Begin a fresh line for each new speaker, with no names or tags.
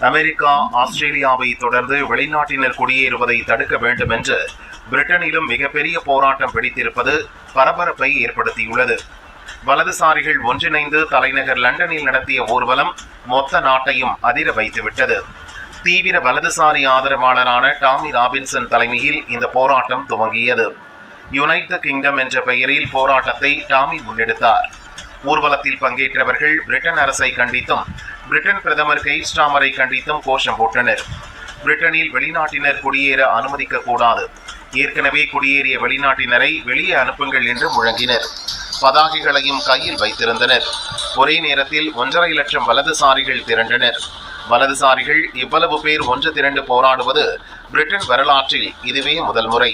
America ஆஸ்திரேலியாவை தொடர்ந்து வெளிநாட்டினர் குடியேறுவதை தடுக்க வேண்டும் என்று பிரிட்டனிலும் மிகப்பெரிய போராட்டம் வெடித்திருப்பது பரபரப்பை ஏற்படுத்தியுள்ளது. வலதுசாரிகள் ஒன்றிணைந்து தலைநகர் லண்டனில் நடத்திய ஊர்வலம் மொத்த நாட்டையும் அதிர வைத்துவிட்டது. தீவிர வலதுசாரி ஆதரவாளரான டாமி ராபின்சன் தலைமையில் இந்த போராட்டம் துவங்கியது. யுனைடெட் கிங்டம் என்ற பெயரில் போராட்டத்தை டாமி முன்னெடுத்தார். ஊர்வலத்தில் பங்கேற்றவர்கள் பிரிட்டன் அரசை கண்டித்தும் பிரிட்டன் பிரதமர் கெய்ஸ்டாமரை கண்டித்தும் கோஷம் போட்டனர். பிரிட்டனில் வெளிநாட்டினர் குடியேற அனுமதிக்க கூடாது ஏற்கனவே குடியேறிய வெளிநாட்டினரை வெளியே அனுப்புங்கள் என்று முழங்கினர். பதாகைகளையும் கையில் வைத்திருந்தனர். ஒரே நேரத்தில் ஒன்றரை லட்சம் வலதுசாரிகள் திரண்டனர். வலதுசாரிகள் இவ்வளவு பேர் ஒன்று திரண்டு போராடுவது பிரிட்டன் வரலாற்றில் இதுவே முதல் முறை.